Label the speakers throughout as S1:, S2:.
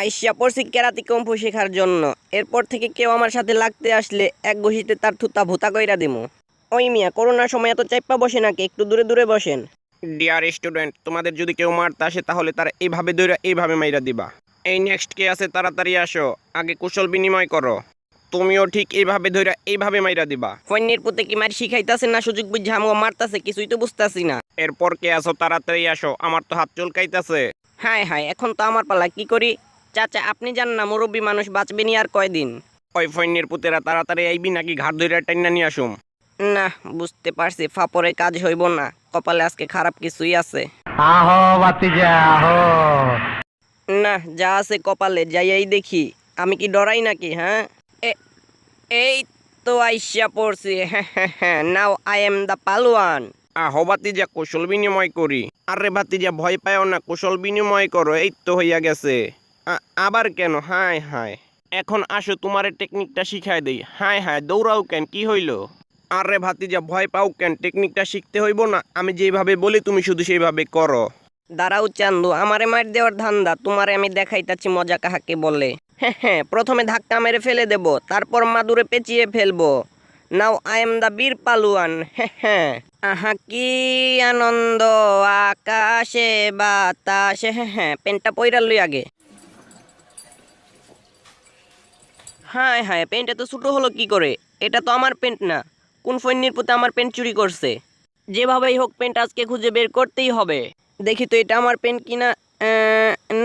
S1: আইসিয়া পড়ছি কেরাতি কম্পু শেখার জন্য। এরপর থেকে কেউ আমার সাথে লাগতে আসলে এক ঘষিতে তার থুতা ভুতা কইরা দিমু। ওই মিয়া করোনার সময় এত চাইপা বসে নাকি? একটু দূরে দূরে বসেন।
S2: ডিয়ার স্টুডেন্ট তোমাদের যদি কেউ মারতে আসে তাহলে তারা এইভাবে দৌড়া এইভাবে মাইরা দিবা। এই নেক্সট কে আছে তাড়াতাড়ি আসো। আগে কুশল বিনিময় করো। তুমিও ঠিক এইভাবে ধইরা এইভাবে মাইরা দিবা।
S1: ফৈন্যের পুতে কি মার শিখাইতাছে না সুযোগ বুঝে আমগো মারতাছে? কিছুই তো বুঝতাছি না।
S2: এরপর কে আসো তাড়াতাড়ি আসো। আমার তো হাত চুলকাইতাছে।
S1: হায় হায় এখন তো আমার পালা কি করি? চাচা আপনি জান না মুরব্বী মানুষ বাঁচবেনি আর কয়দিন?
S2: ওই ফৈন্যের পুতেরা তাড়াতাড়ি আইবি নাকি ঘাট ধইরা টাইনা নিয়ে আসুম?
S1: না বুঝতে পারছি ফাপরে কাজ হইব না। কপালে আজকে খারাপ কিছুই আছে।
S3: আহো বাতিজা আহো।
S1: না যা আছে কপালে যাইয়াই দেখি। আমি কি ডরাই নাকি হ্যাঁ? এ- এই তো আইসা পড়ছি হ্যাঁ হ্যাঁ হ্যাঁ নাও আই এম দ্য পালোয়ান
S2: আহো বাতিজা কুশল বিনিময় করি। আরে বাতিজা ভয় পাও না কুশল বিনিময় করো এই তো হইয়া গেছে। আবার কেন? হায় হায়। এখন আসো, তোমার টেকনিকটা শিখাই দেই। হায় হায়, দৌড়াও কেন? কি হইল? আরে ভাতিজা, ভয় পাও কেন? টেকনিকটা শিখতে হইব না। আমি যেভাবে বলি, তুমি শুধু সেইভাবে করো।
S1: দাঁড়াও চান্দু, আমারে মার দেওয়ার ধান্দা। তোমারে আমি দেখাইতাছি, মজা কাহাকে বলে। হ্যাঁ হ্যাঁ প্রথমে ধাক্কা মেরে ফেলে দেব, তারপর মাদুরে পেঁচিয়ে ফেলব। নাও আই এম দ্য বীর পালুয়ান। হ্যাঁ হ্যাঁ। আহা, কি আনন্দ, আকাশে বাতাসে। হ্যাঁ হ্যাঁ পেনটা পইরা লই আগে। হ্যাঁ হ্যাঁ পেন্টটা তো ছোটো হলো কি করে? এটা তো আমার পেন্ট না। কোন ফৈন্যের পুতে আমার পেন্ট চুরি করছে? যেভাবেই হোক পেন্ট আজকে খুঁজে বের করতেই হবে। দেখি তো এটা আমার পেন্ট কিনা?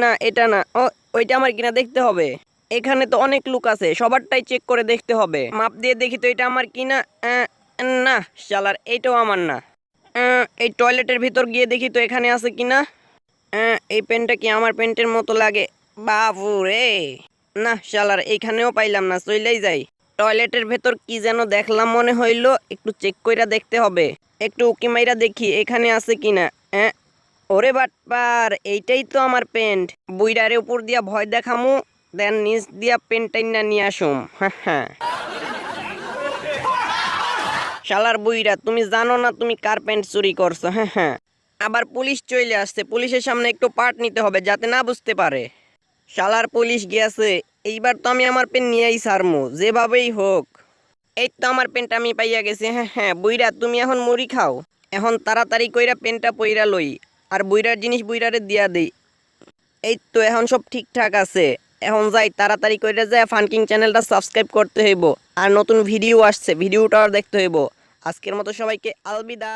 S1: না, এটা না। ও, ওইটা আমার কিনা দেখতে হবে। এখানে তো অনেক লুক আছে, সবারটাই চেক করে দেখতে হবে। মাপ দিয়ে দেখি তো এটা আমার কিনা? না, শালার এইটাও আমার না। এই টয়লেটের ভিতর গিয়ে দেখি তো এখানে আছে কিনা? এই পেনটা কি আমার পেন্টের মতো লাগে? বাবু রে না, শালার এইখানেও পাইলাম না, চইলেই যাই। টয়লেটের ভেতর কি যেন দেখলাম মনে হইল, একটু চেক কইরা দেখতে হবে। একটু উকি মাইরা দেখি, এখানে আছে কিনা হ্যাঁ ওরে বাটপার, এইটাই তো আমার পেন্ট বুইডারে উপর দিয়া ভয় দেখামু, দেন নিচ দিয়া পেন্ট না নিয়ে আসুম হ্যাঁ হ্যাঁ শালার বুইরা তুমি জানো না তুমি কার প্যান্ট চুরি করছ হ্যাঁ হ্যাঁ আবার পুলিশ চলে আসছে, পুলিশের সামনে একটু পার্ট নিতে হবে, যাতে না বুঝতে পারে। শালার পুলিশ গিয়েছে, এইবার তো আমি আমার পেন নিয়েই সারমু যেভাবেই হোক। এই তো আমার পেনটা আমি পাইয়া গেছি হ্যাঁ হ্যাঁ বুইরা তুমি এখন মুড়ি খাও। এখন তাড়াতাড়ি কইরা পেনটা পইরা লই, আর বুইরার জিনিস বুইরারে দিয়া দেই। এই তো এখন সব ঠিকঠাক আছে, এখন যাই, তাড়াতাড়ি কইরা যায় ফানকিং চ্যানেলটা সাবস্ক্রাইব করতে হইব, আর নতুন ভিডিও আসছে, ভিডিওটা দেখতে হইব। আজকের মতো সবাইকে আলবিদা।